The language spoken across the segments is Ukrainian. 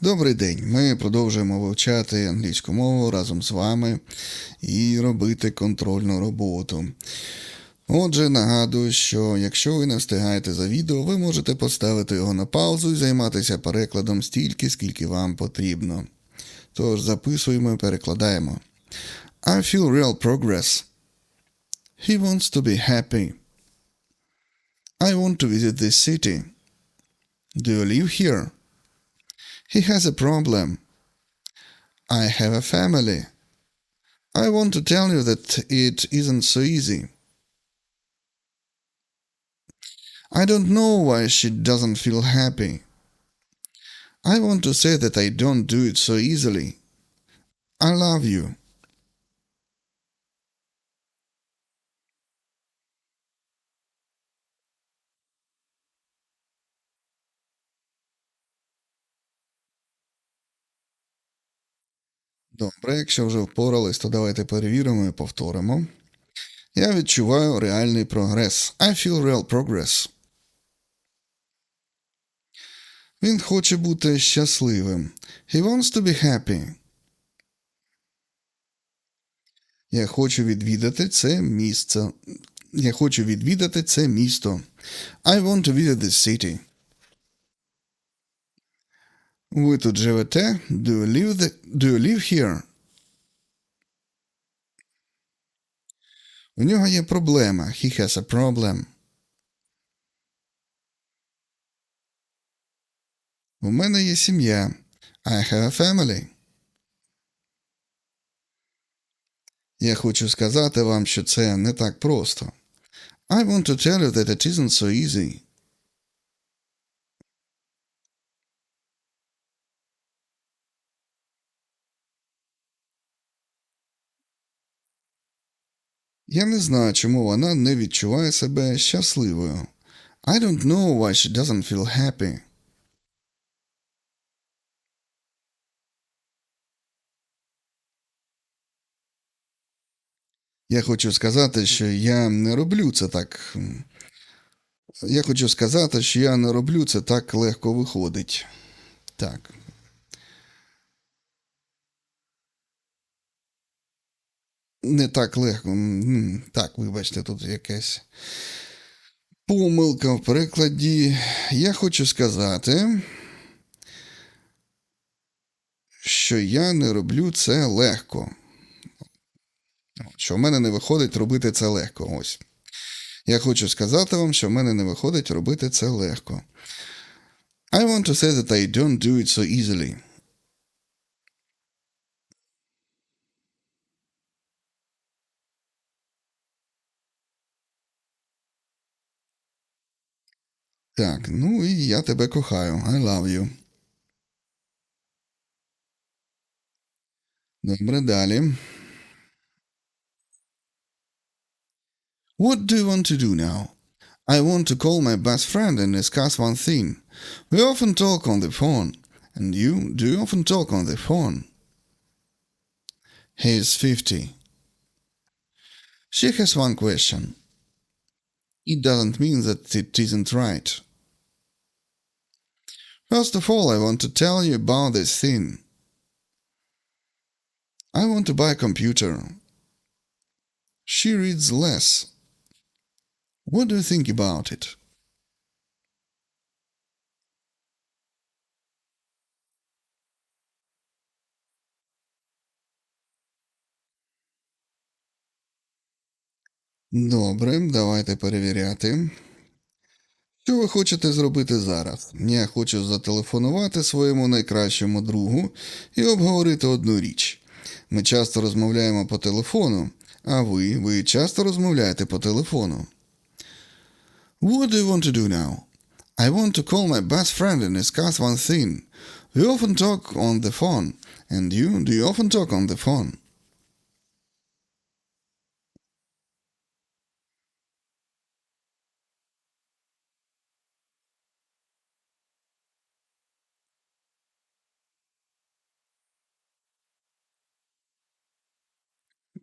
Добрий день. Ми продовжуємо вивчати англійську мову разом з вами і робити контрольну роботу. Отже, нагадую, що якщо ви не встигаєте за відео, ви можете поставити його на паузу і займатися перекладом стільки, скільки вам потрібно. Тож записуємо і перекладаємо. I feel real progress. He wants to be happy. I want to visit this city. Do you live here? He has a problem. I have a family. I want to tell you that it isn't so easy. I don't know why she doesn't feel happy. I want to say that I don't do it so easily. I love you. Добре, якщо вже впорались, то давайте перевіримо і повторимо. Я відчуваю реальний прогрес. I feel real progress. Він хоче бути щасливим. He wants to be happy. Я хочу відвідати це місце. Я хочу відвідати це місто. I want to visit this city. Ви тут живете? Do you live, the... Do you live here? У нього є проблема. He has a problem. У мене є сім'я. I have a family. Я хочу сказати вам, що це не так просто. I want to tell you that it isn't so easy. Я не знаю, чому вона не відчуває себе щасливою. I don't know why she doesn't feel happy. Я хочу сказати, що я не роблю це так. Я хочу сказати, що я не роблю це так легко виходить. Так. Не так легко. Так, вибачте, тут якась помилка в перекладі. Я хочу сказати, що я не роблю це легко. Що в мене не виходить робити це легко. Ось. Я хочу сказати вам, що в мене не виходить робити це легко. I want to say that I don't do it so easily. Так, ну і я тебе кохаю. I love you. Добре, далі. What do you want to do now? I want to call my best friend and discuss one thing. We often talk on the phone. And you, do you often talk on the phone? He is 50. She has one question. It doesn't mean that it isn't right. First of all, I want to tell you about this thing. I want to buy a computer. She reads less. What do you think about it? Добре, давайте перевіряти. Що ви хочете зробити зараз? Я хочу зателефонувати своєму найкращому другу і обговорити одну річ. Ми часто розмовляємо по телефону, а ви, ви часто розмовляєте по телефону. What do you want to do now? I want to call my best friend and discuss one thing. We often talk on the phone. And you, do you often talk on the phone?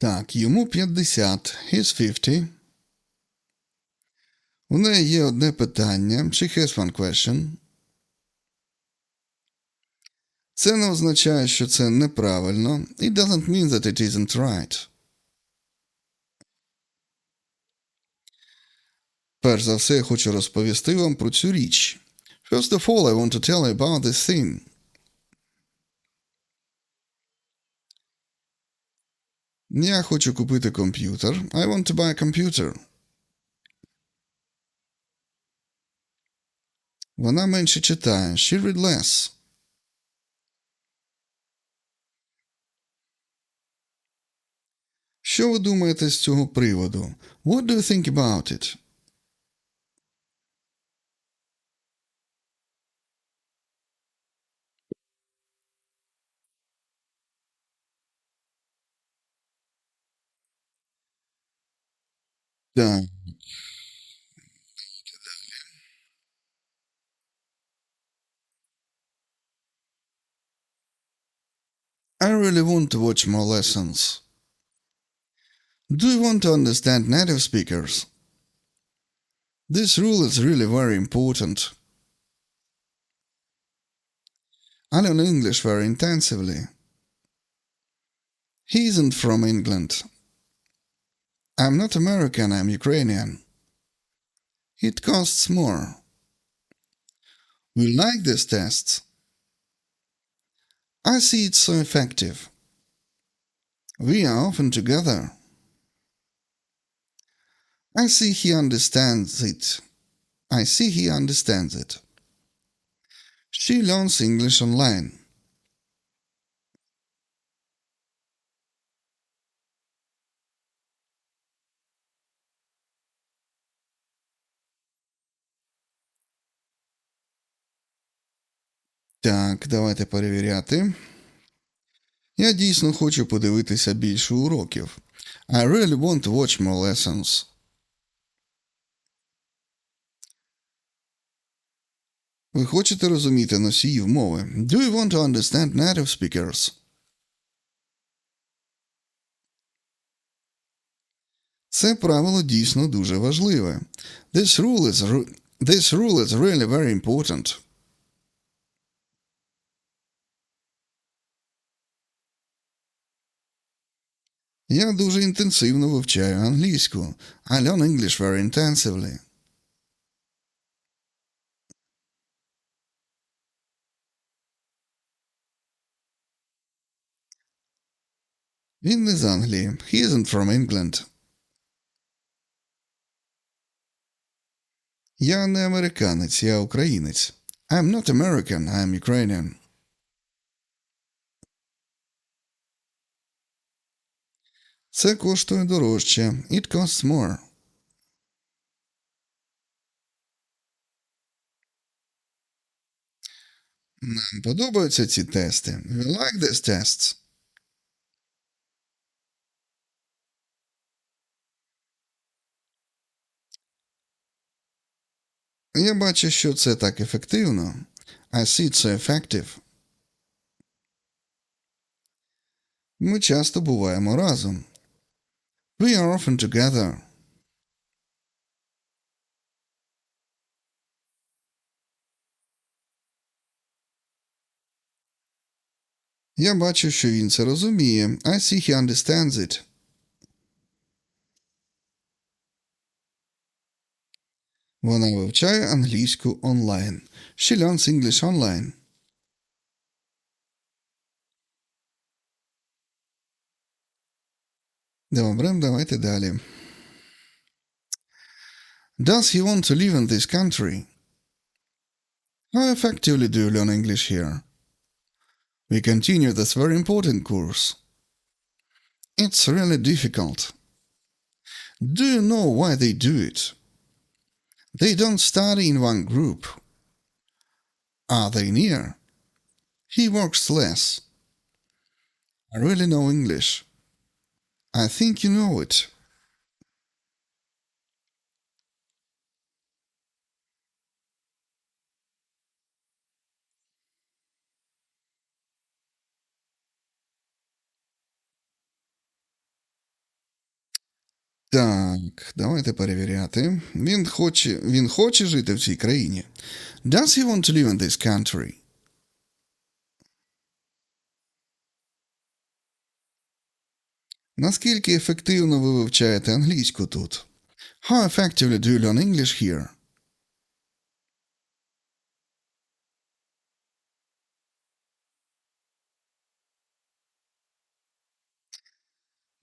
Так, йому 50. He's 50. У неї є одне питання. She has one question. Це не означає, що це неправильно. It doesn't mean that it isn't right. Перш за все, я хочу розповісти вам про цю річ. First of all, I want to tell you about this thing. Я хочу купити комп'ютер. I want to buy a computer. Вона менше читає. She read less. Що ви думаєте з цього приводу? What do you think about it? Done. I really want to watch more lessons. Do you want to understand native speakers? This rule is really very important. I learn English very intensively. He isn't from England, I'm not American, I'm Ukrainian. It costs more. We like these tests. I see it's so effective. We are often together. I see he understands it. I see he understands it. She learns English online. Так, давайте перевіряти. Я дійсно хочу подивитися більше уроків. I really want to watch more lessons. Ви хочете розуміти носіїв мови? Do you want to understand native speakers? Це правило дійсно дуже важливе. This rule is, this rule is really very important. Я дуже інтенсивно вивчаю англійську. I learn English very intensively. Він не з Англії. He isn't from England. Я не американець, я українець. I'm not American, I'm Ukrainian. Це коштує дорожче. It costs more. Нам подобаються ці тести. We like these tests. Я бачу, що це так ефективно. I see it so effective. Ми часто буваємо разом. We are often together. Я бачу, що він це розуміє. I see he understands it. Вона вивчає англійську онлайн. She learns English online. Добре, давайте далі. Does he want to live in this country? How effectively do you learn English here? We continue this very important course. It's really difficult. Do you know why they do it? They don't study in one group. Are they near? He works less. I really know English. I think you know it. Так, давайте перевіряти. Він хоче, він хоче жити в цій країні. Does he want to live in this country? Наскільки ефективно ви вивчаєте англійську тут? How effectively do you learn English here?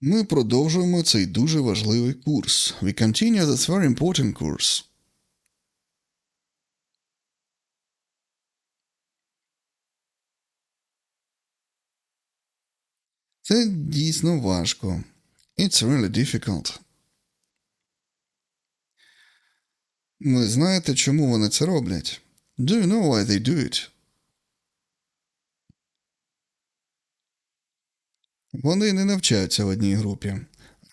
Ми продовжуємо цей дуже важливий курс. We continue this very important course. Це дійсно важко. It's really difficult. Ви знаєте, чому вони це роблять? Do you know why they do it? Вони не навчаються в одній групі.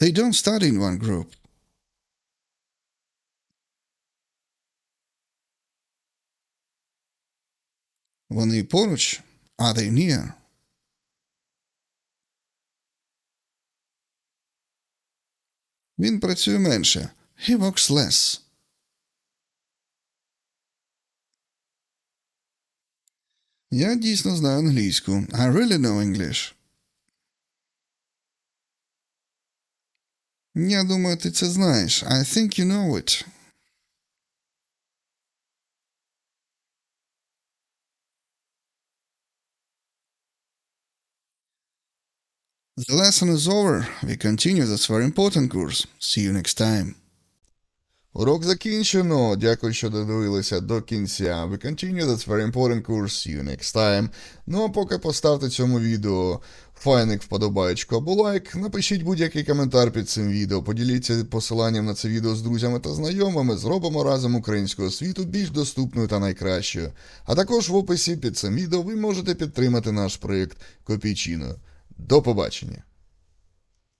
They don't study in one group. Вони поруч? Are they near? Він працює менше. He works less. Я дійсно знаю англійську. I really know English. Я думаю, ти це знаєш. I think you know it. The lesson is over. We continue this very important course. See you next time. Урок закінчено. Дякую, що додивилися до кінця. We continue this very important course. See you next time. Ну а поки поставте цьому відео файник вподобаєчку або лайк. Напишіть будь-який коментар під цим відео. Поділіться посиланням на це відео з друзями та знайомими. Зробимо разом українську освіту більш доступною та найкращою. А також в описі під цим відео ви можете підтримати наш проєкт Копійчиною. До побачення!